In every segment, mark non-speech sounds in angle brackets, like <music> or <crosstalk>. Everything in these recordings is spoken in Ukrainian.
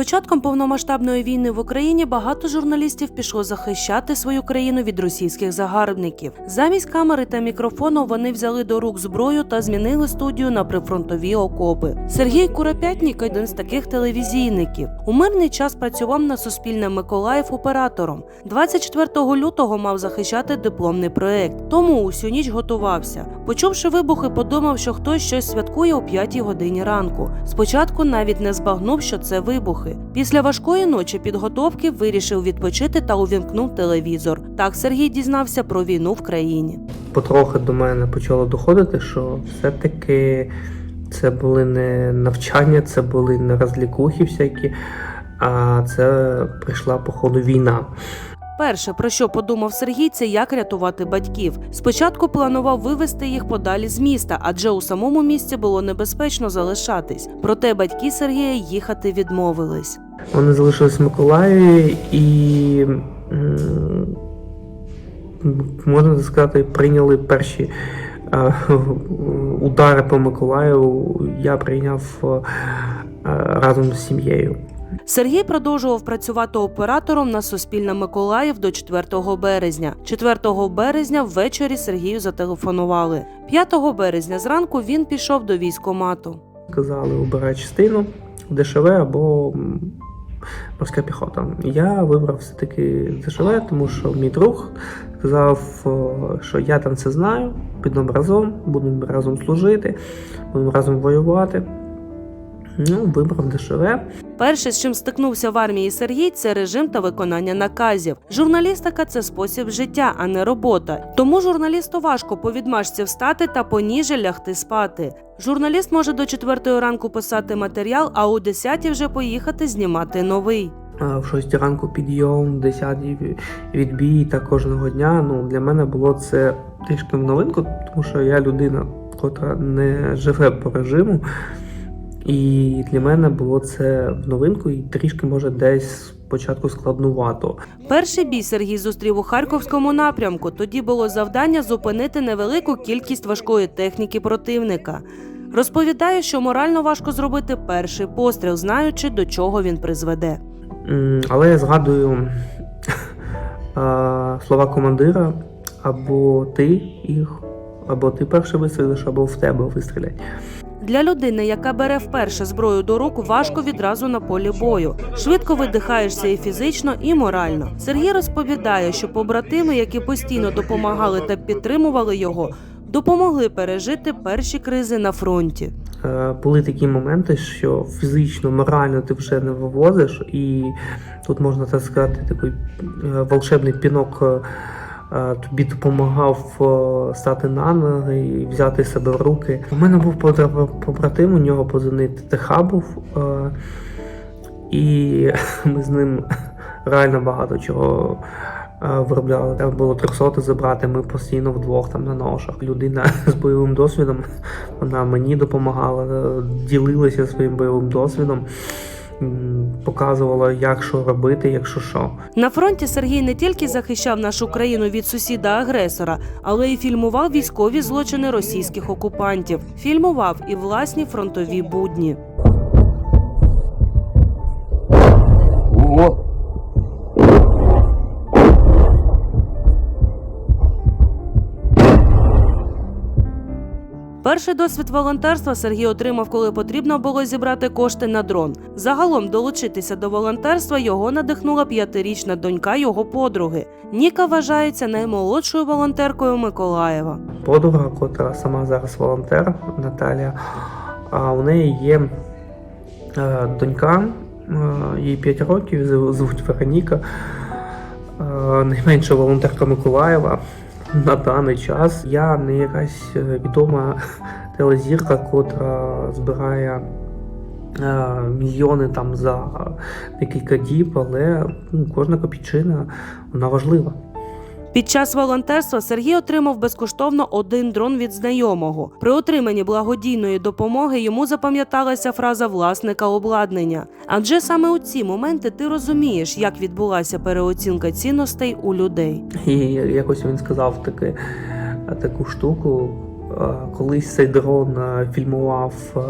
початком повномасштабної війни в Україні багато журналістів пішло захищати свою країну від російських загарбників. Замість камери та мікрофону вони взяли до рук зброю та змінили студію на прифронтові окопи. Сергій Куропятнік один з таких телевізійників. У мирний час працював на Суспільне Миколаїв оператором. 24 лютого мав захищати дипломний проект, тому усю ніч готувався. Почувши вибухи, подумав, що хтось щось святкує о 5 годині ранку. Спочатку навіть не збагнув, що це вибухи. Після важкої ночі підготовки вирішив відпочити та увімкнув телевізор. Так Сергій дізнався про війну в країні. Потрохи до мене почало доходити, що все-таки це були не навчання, це були не розлікухи всякі, а це прийшла, походу, війна. Перше, про що подумав Сергій, це як рятувати батьків. Спочатку планував вивезти їх подалі з міста, адже у самому місті було небезпечно залишатись. Проте батьки Сергія їхати відмовились. Вони залишились в Миколаєві і, можна сказати, прийняли перші удари по Миколаєву. Я прийняв е, разом з сім'єю. Сергій продовжував працювати оператором на Суспільне Миколаїв до 4 березня. 4 березня ввечері Сергію зателефонували. 5 березня зранку він пішов до військомату. Сказали, обирай частину ДШВ або морська піхота. Я вибрав все-таки ДШВ, тому що мій друг сказав, що я там це знаю, підемо разом, будемо разом служити, будемо разом воювати. Ну, вибрав ДШВ. Перше, з чим стикнувся в армії Сергій, це режим та виконання наказів. Журналістика це спосіб життя, а не робота. Тому журналісту важко по відмашці встати та поніже лягти спати. Журналіст може до 4 ранку писати матеріал, а у 10 вже поїхати знімати новий. В 6 ранку підйом, в 10 відбій та кожного дня. Ну, для мене було це трішки в новинку, тому що я людина, котра не живе по режиму. І для мене було це в новинку і трішки може десь спочатку складнувато. Перший бій Сергій зустрів у харківському напрямку. Тоді було завдання зупинити невелику кількість важкої техніки противника. Розповідає, що морально важко зробити перший постріл, знаючи до чого він призведе. Але я згадую <laughs> слова командира: або ти їх, або ти перший вистрілиш, або в тебе вистрілять. Для людини, яка бере вперше зброю до рук, важко відразу на полі бою. Швидко видихаєшся і фізично, і морально. Сергій розповідає, що побратими, які постійно допомагали та підтримували його, допомогли пережити перші кризи на фронті. Е, Були такі моменти, що фізично, морально ти вже не вивозиш, і тут можна так сказати, такий е, волшебний пінок е, тобі допомагав е, стати на ноги і взяти себе в руки. У мене був побратим, у нього позивний ТТХ був, е, і <laughs> ми з ним реально багато чого. е, Виробляли треба було 300 забрати. Ми постійно вдвох там на ношах. Людина <laughs> з бойовим досвідом вона мені допомагала, е, ділилася своїм бойовим досвідом, показувала, як що робити, якщо що. На фронті Сергій не тільки захищав нашу країну від сусіда-агресора, але й фільмував військові злочини російських окупантів. Фільмував і власні фронтові будні. Перший досвід волонтерства Сергій отримав, коли потрібно було зібрати кошти на дрон. Загалом долучитися до волонтерства його надихнула п'ятирічна донька його подруги. Ніка вважається наймолодшою волонтеркою Миколаєва. Подруга, котра сама зараз волонтер Наталія, а у неї є е, донька, е, їй 5 років, звуть Вероніка, е, найменша волонтерка Миколаєва. На даний час я не якась е, відома <laughs> телезірка, котра збирає е, мільйони там за декілька діб, але ну, кожна копійчина вона важлива. Під час волонтерства Сергій отримав безкоштовно один дрон від знайомого. При отриманні благодійної допомоги йому запам'яталася фраза власника обладнання. Адже саме у ці моменти ти розумієш, як відбулася переоцінка цінностей у людей. І якось він сказав таки, таку штуку. е, Колись цей дрон е, фільмував е,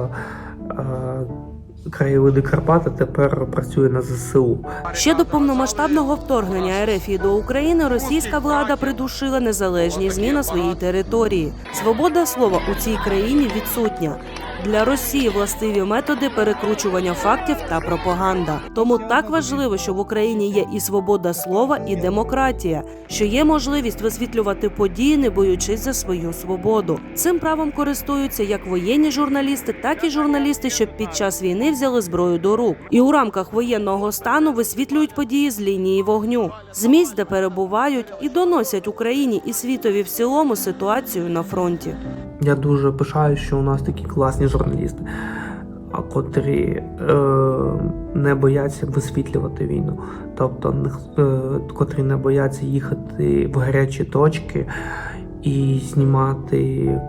краєвиди Карпати тепер працює на ЗСУ. Ще до повномасштабного вторгнення Ерефії до України російська влада придушила незалежні ЗМІ на своїй території. Свобода слова у цій країні відсутня. Для Росії властиві методи перекручування фактів та пропаганда. Тому так важливо, що в Україні є і свобода слова, і демократія, що є можливість висвітлювати події, не боючись за свою свободу. Цим правом користуються як воєнні журналісти, так і журналісти, що під час війни взяли зброю до рук, і у рамках воєнного стану висвітлюють події з лінії вогню, з де перебувають, і доносять Україні і світові в цілому ситуацію на фронті. Я дуже пишаю, що у нас такі класні журналісти, котрі е, не бояться висвітлювати війну. Тобто, е, котрі не бояться їхати в гарячі точки і знімати, е,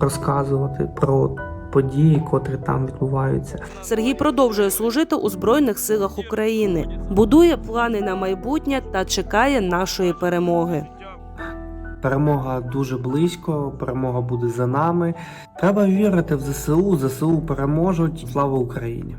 розказувати про події, котрі там відбуваються. Сергій продовжує служити у збройних силах України, будує плани на майбутнє та чекає нашої перемоги. Перемога дуже близько, перемога буде за нами. Треба вірити в ЗСУ. ЗСУ переможуть. Слава Україні!